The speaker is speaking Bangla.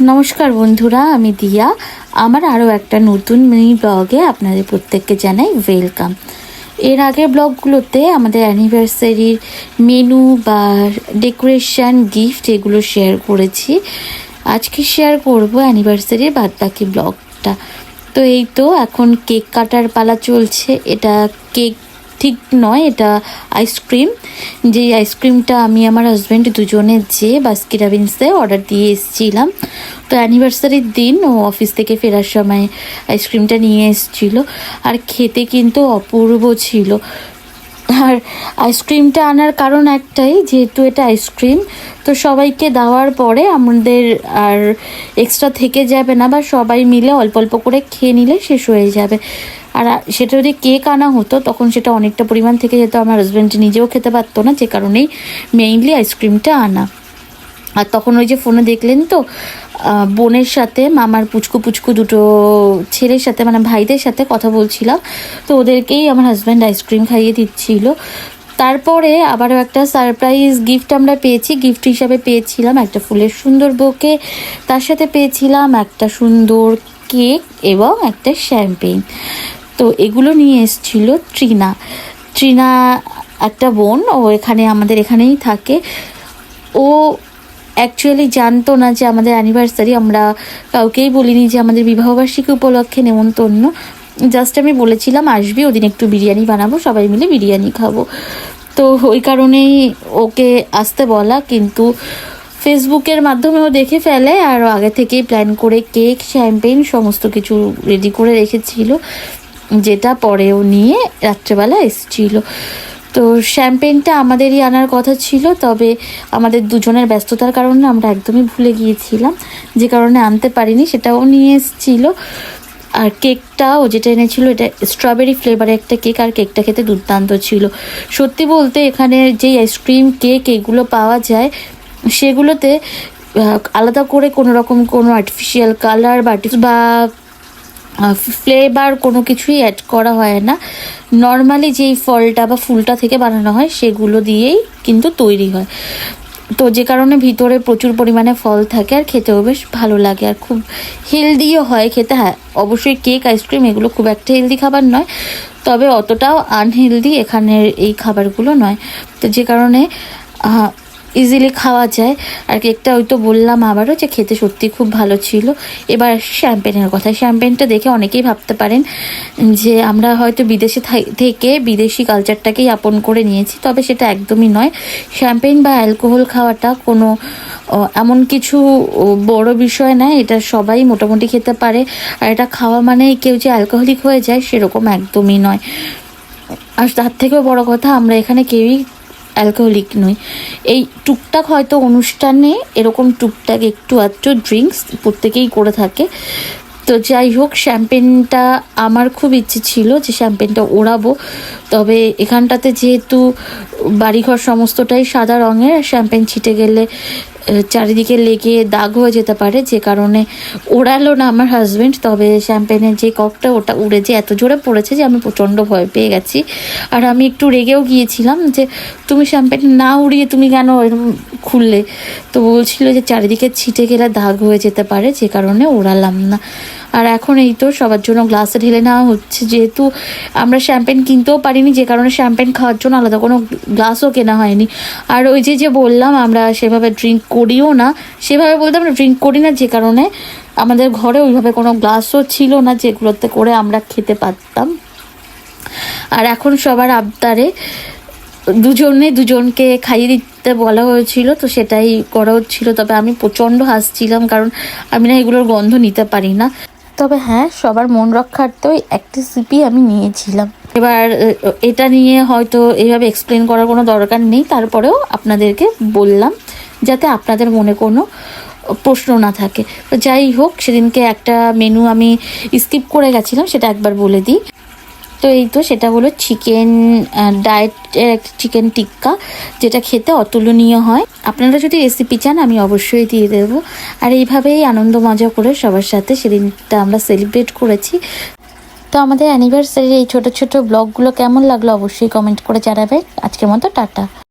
নমস্কার বন্ধুরা, আমি দিয়া। আমার আরও একটা নতুন মিনি ব্লগে আপনাদের প্রত্যেককে জানাই ওয়েলকাম এর আগের ব্লগগুলোতে আমাদের অ্যানিভার্সারির মেনু বা ডেকোরেশন গিফট এগুলো শেয়ার করেছি। আজকে শেয়ার করব অ্যানিভার্সারির বাদবাকি ব্লগটা তো এই তো, এখন কেক কাটার পালা চলছে। এটা কেক ঠিক নয়, এটা আইসক্রিম যেই আইসক্রিমটা আমি আমার হাজব্যান্ড দুজনে যে বাস্কি রাবিন্সে অর্ডার দিয়ে এসেছিলাম। তো অ্যানিভার্সারির দিন ও অফিস থেকে ফেরার সময় আইসক্রিমটা নিয়ে এসেছিল। আর খেতে কিন্তু অপূর্ব ছিল। আর আইসক্রিমটা আনার কারণ একটাই, যেহেতু এটা আইসক্রিম, তো সবাইকে দেওয়ার পরে আমাদের আর এক্সট্রা থেকে যাবে না বা সবাই মিলে অল্প অল্প করে খেয়ে নিলে শেষ হয়ে যাবে। আর সেটা যদি কেক আনা হতো, তখন সেটা অনেকটা পরিমাণ থেকে যেত আমার হাজব্যান্ড নিজেও খেতে পারতো না, যে কারণেই মেইনলি আইসক্রিমটা আনা। আর তখন ওই যে ফোনে দেখলেন তো বোনের সাথে, মামার পুচকু পুচকু দুটো ছেলের সাথে মানে ভাইদের সাথে কথা বলছিলাম। তো ওদেরকেই আমার হাজব্যান্ড আইসক্রিম খাইয়ে দিচ্ছিল। তারপরে আবারও একটা সারপ্রাইজ গিফট আমরা পেয়েছি। গিফট হিসাবে পেয়েছিলাম একটা ফুলের সুন্দর বোকে তার সাথে পেয়েছিলাম একটা সুন্দর কেক এবং একটা শ্যাম্পেন তো এগুলো নিয়ে এসেছিল ট্রিনা। ট্রিনা একটা বোন, ও এখানে আমাদের এখানেই থাকে। ও অ্যাকচুয়ালি জানতো না যে আমাদের অ্যানিভার্সারি আমরা কাউকেই বলিনি যে আমাদের বিবাহবার্ষিকী উপলক্ষে নেমন্তন্ন। জাস্ট আমি বলেছিলাম, আসবি, ওদিন একটু বিরিয়ানি বানাবো, সবাই মিলে বিরিয়ানি খাব। তো ওই কারণেই ওকে আসতে বলা, কিন্তু ফেসবুকের মাধ্যমেও দেখে ফেলে, আর আগে থেকেই প্ল্যান করে কেক শ্যাম্পেন সমস্ত কিছু রেডি করে রেখেছিল, যেটা পরেও নিয়ে রাত্রেবেলা এসেছিল। তো শ্যাম্পেনটা আমাদেরই আনার কথা ছিল, তবে আমাদের দুজনের ব্যস্ততার কারণে আমরা একদমই ভুলে গিয়েছিলাম। যে কারণে আনতে পারিনি, সেটাও নিয়ে এসেছিল। আর কেকটা ও যেটা এনেছিল, এটা স্ট্রবেরি ফ্লেভারের একটা কেক, আর কেকটা খেতে দুর্দান্ত ছিল। সত্যি বলতে এখানে যেই আইসক্রিম কেক এগুলো পাওয়া যায়, সেগুলোতে আলাদা করে কোনো রকম কোনো আর্টিফিশিয়াল কালার বা বা ফ্লেভার কোনো কিছুই অ্যাড করা হয় না। নর্মালি যেই ফলটা বা ফুলটা থেকে বানানো হয়, সেগুলো দিয়েই কিন্তু তৈরি হয়। তো যে কারণে ভিতরে প্রচুর পরিমাণে ফল থাকে আর খেতেও বেশ ভালো লাগে আর খুব হেলদিও হয় খেতে। হ্যাঁ অবশ্যই কেক আইসক্রিম এগুলো খুব একটা হেলদি খাবার নয়, তবে অতটাও আনহেলদি এখানের এই খাবারগুলো নয়। তো যে কারণে ইজিলি খাওয়া যায়। আর কেকটা ওই তো বললাম আবারও যে খেতে সত্যি খুব ভালো ছিল। এবার আসি শ্যাম্পেনের কথা। শ্যাম্পেনটা দেখে অনেকেই ভাবতে পারেন যে আমরা হয়তো বিদেশে থেকে বিদেশি কালচারটাকেই আপন করে নিয়েছি, তবে সেটা একদমই নয়। শ্যাম্পেন বা অ্যালকোহল খাওয়াটা কোনো এমন কিছু বড় বিষয় নয় এটা সবাই মোটামুটি খেতে পারে। আর এটা খাওয়া মানে কেউ যে অ্যালকোহলিক হয়ে যায় সেরকম একদমই নয়। আর তার থেকেও বড় কথা, আমরা এখানে কেউই অ্যালকোহলিক নই। এই টুকটাক হয়তো অনুষ্ঠানে এরকম টুকটাক একটু আধটু ড্রিঙ্কস প্রত্যেকেই করে থাকে। তো যাই হোক শ্যাম্পেনটা আমার খুব ইচ্ছে ছিল যে শ্যাম্পেনটা ওড়াবো। তবে এখানটাতে যেহেতু বাড়িঘর সমস্তটাই সাদা রঙের আর শ্যাম্পেন ছিটে গেলে চারিদিকে লেগে দাগ হয়ে যেতে পারে, যে কারণে ওড়ালো না আমার হাজব্যান্ড তবে শ্যাম্পেনের যে ককটা ওটা উড়ে যে এত জোরে পড়েছে যে আমি প্রচণ্ড ভয় পেয়ে গেছি। আর আমি একটু রেগেও গিয়েছিলাম যে, তুমি শ্যাম্পেন না উড়িয়ে তুমি কেন খুললে? তো বলছিল যে, চারিদিকে ছিটে গেলে দাগ হয়ে যেতে পারে, যে কারণে ওড়ালাম না। আর এখন এই তো সবার জন্য গ্লাসে ঢেলে নেওয়া হচ্ছে। যেহেতু আমরা শ্যাম্পেন কিনতেও পারিনি, যে কারণে শ্যাম্পেন খাওয়ার জন্য আলাদা কোনো গ্লাসও কেনা হয়নি। আর ওই যে যে বললাম, আমরা সেভাবে ড্রিঙ্ক করিও না, সেভাবে বলতে আমরা ড্রিঙ্ক করি না, যে কারণে আমাদের ঘরে ওইভাবে কোনো গ্লাসও ছিল না, যেগুলোতে করে আমরা খেতে পারতাম। আর এখন সবার আবদারে দুজনে দুজনকে খাইয়ে দিতে বলা হয়েছিল, তো সেটাই করা হচ্ছিল। তবে আমি প্রচণ্ড হাসছিলাম, কারণ আমি না এগুলোর গন্ধ নিতে পারি না। তবে হ্যাঁ সবার মন রক্ষার্থেই একটা সিপি আমি নিয়েছিলাম। এবার এটা নিয়ে হয়তো এইভাবে এক্সপ্লেন করার কোনো দরকার নেই, তারপরেও আপনাদেরকে বললাম, যাতে আপনাদের মনে কোনো প্রশ্ন না থাকে। তো যাই হোক, সেদিনকে একটা মেনু আমি স্কিপ করে গেছিলাম, সেটা একবার বলে দিই। তো এই তো সেটা হলো চিকেন ডায়েট একটা চিকেন টিক্কা, যেটা খেতে অতুলনীয় হয়। আপনারা যদি রেসিপি চান, আমি অবশ্যই দিয়ে দেবো। আর এইভাবেই আনন্দ মজা করে সবার সাথে সেদিনটা আমরা সেলিব্রেট করেছি। তো আমাদের অ্যানিভার্সারির এই ছোটো ছোটো ব্লগগুলো কেমন লাগল অবশ্যই কমেন্ট করে জানাবেন। আজকের মতো টাটা।